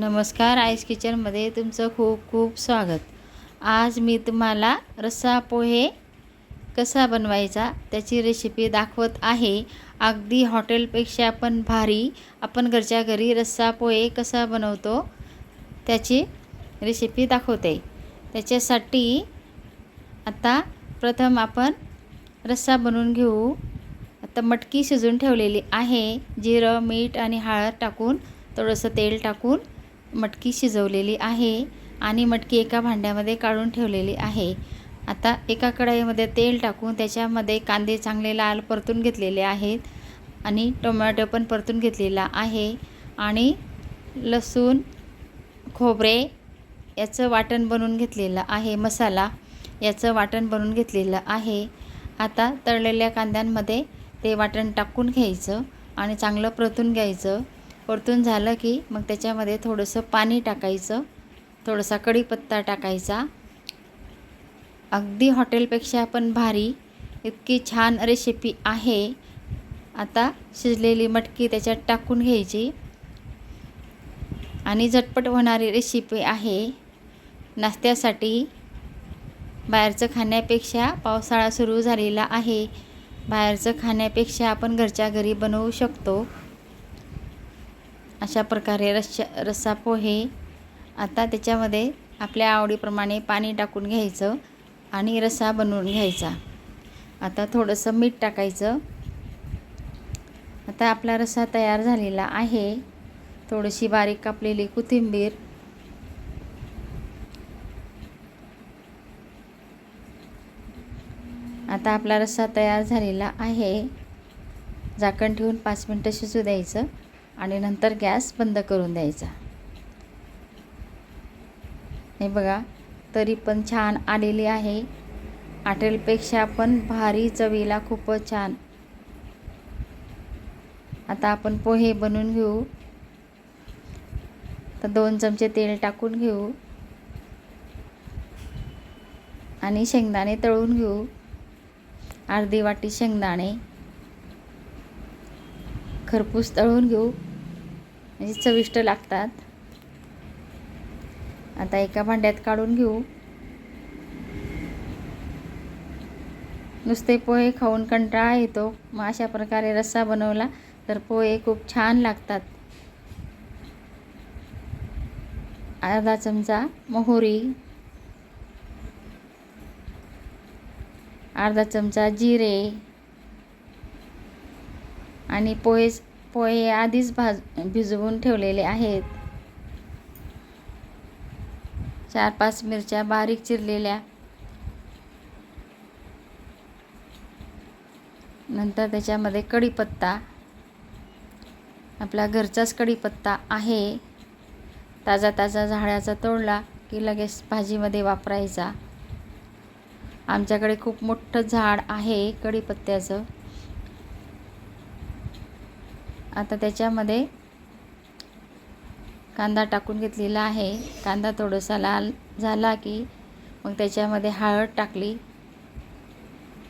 नमस्कार आईस किचनमध्ये तुमचं खूप खूप स्वागत. आज मी तुम्हाला रस्सा पोहे कसा बनवायचा त्याची रेसिपी दाखवत आहे. अगदी हॉटेलपेक्षा पण भारी आपण घरच्या घरी रस्सा पोहे कसा बनवतो त्याची रेसिपी दाखवते. त्याच्यासाठी आता प्रथम आपण रस्सा बनवून घेऊ. आता मटकी शिजून ठेवलेली आहे. जिरं मीठ आणि हळद टाकून थोडंसं तेल टाकून मटकी शिजवलेली आहे आणि मटकी एका भांड्यामध्ये काढून ठेवलेली आहे. आता एका कढाईमध्ये तेल टाकून त्याच्यामध्ये कांदे चांगले लाल परतून घेतलेले आहेत आणि टोमॅटो पण परतून घेतलेला आहे आणि लसूण खोबरे याचं वाटण बनवून घेतलेलं आहे मसाला याचं वाटण बनवून घेतलेलं आहे. आता तळलेल्या कांद्यांमध्ये ते वाटण टाकून घ्यायचं आणि चांगलं परतून घ्यायचं. परतून झालं की मग त्याच्यामध्ये थोडंसं पाणी टाकायचं. थोडासा कढीपत्ता टाकायचा. अगदी हॉटेलपेक्षा पण भारी इतकी छान रेसिपी आहे. आता शिजलेली मटकी त्याच्यात टाकून घ्यायची. आणि झटपट होणारी रेसिपी आहे. नाश्त्यासाठी बाहेरचं खाण्यापेक्षा पावसाळा सुरू झालेला आहे. बाहेरचं खाण्यापेक्षा आपण घरच्या घरी बनवू शकतो. अशा प्रकारे रस्सा रस्सा पोहे आता त्याच्यामध्ये आपल्या आवडीप्रमाणे पाणी टाकून घ्यायचं आणि रस्सा बनवून घ्यायचा. आता थोडंसं मीठ टाकायचं. आता आपला रस्सा तयार झालेला आहे. थोडीशी बारीक कापलेली कोथिंबीर. आता आपला रस्सा तयार झालेला आहे. झाकण ठेवून पाच मिनटं शिजू द्यायचं. आणि नंतर गॅस बंद करून द्यायचा. हे बघा तरी पण छान आलेली आहे. आटेलपेक्षा पण भारी चवीला खूपच छान. आता आपण पोहे बनवून घेऊ. तर दोन चमचे तेल टाकून घेऊ. आणि शेंगदाणे तळून घेऊ. अर्धी वाटी शेंगदाणे. खरपूस तळून घेऊ. म्हणजे चविष्ट लागतात. आता एका भांड्यात काढून घेऊ. नुसते पोहे खाऊन कंटाळा येतो. मग अशा प्रकारे रस्सा बनवला तर पोहे खूप छान लागतात. अर्धा चमचा मोहरी. अर्धा चमचा जिरे. आणि पोहे पोहे आधीच भाज भिजवून ठेवलेले आहेत. चार पाच मिरच्या बारीक चिरलेल्या. नंतर त्याच्यामध्ये कढीपत्ता. आपला घरचाच कढीपत्ता आहे. ताजा ताजा झाडाचा तोडला की लगेच भाजीमध्ये वापरायचा. आमच्याकडे खूप मोठं झाड आहे कढीपत्त्याचं. आता त्याच्यामध्ये कांदा टाकून घेतलेला आहे. कांदा थोडासा लाल झाला की मग त्याच्यामध्ये हळद टाकली.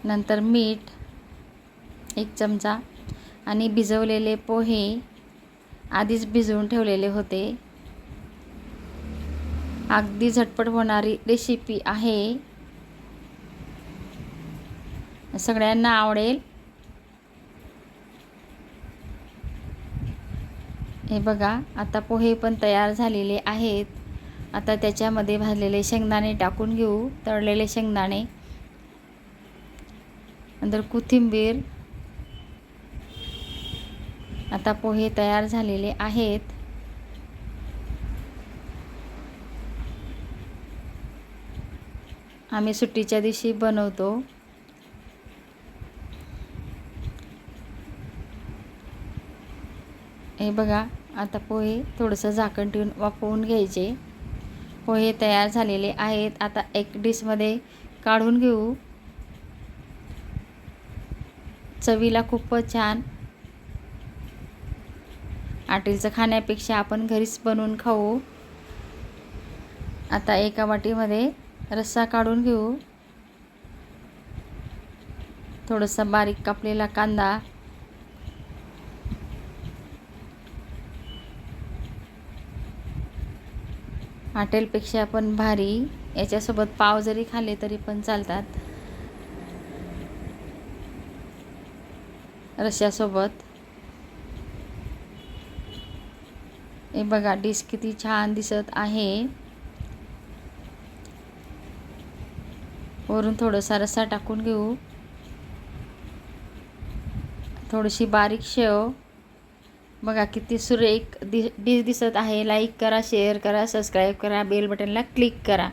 नंतर मीठ एक चमचा आणि भिजवलेले पोहे आधीच भिजवून ठेवलेले होते. अगदी झटपट होणारी रेसिपी आहे. सगळ्यांना आवडेल. हे बघा आता पोहे पण तयार झालेले आहेत. आता त्याच्यामध्ये भाजलेले शेंगदाणे टाकून घेऊ. तळलेले शेंगदाणे. नंतर कोथिंबीर. आता पोहे तयार झालेले आहेत. आम्ही सुट्टीच्या दिवशी बनवतो. हे बघा आता पोहे थोडंसं झाकण ठेवून वाफवून घ्यायचे. पोहे तयार झालेले आहेत. आता एक डिशमध्ये काढून घेऊ. चवीला खूपच छान. आटीलचं खाण्यापेक्षा आपण घरीच बनवून खाऊ. आता एका वाटीमध्ये रस्सा काढून घेऊ. थोडंसं बारीक कापलेला कांदा हॉटेलपेक्षा पण भारी. याच्यासोबत पाव जरी खाल्ले तरी पण चालतात. रश्यासोबत. हे बघा डिश किती छान दिसत आहे. वरून थोडासा रस्सा टाकून घेऊ. थोडीशी बारीक शेव. बघा किती सुरेख दि डिश दिसत आहे. लाईक करा शेअर करा सबस्क्राईब करा बेल बटनला क्लिक करा.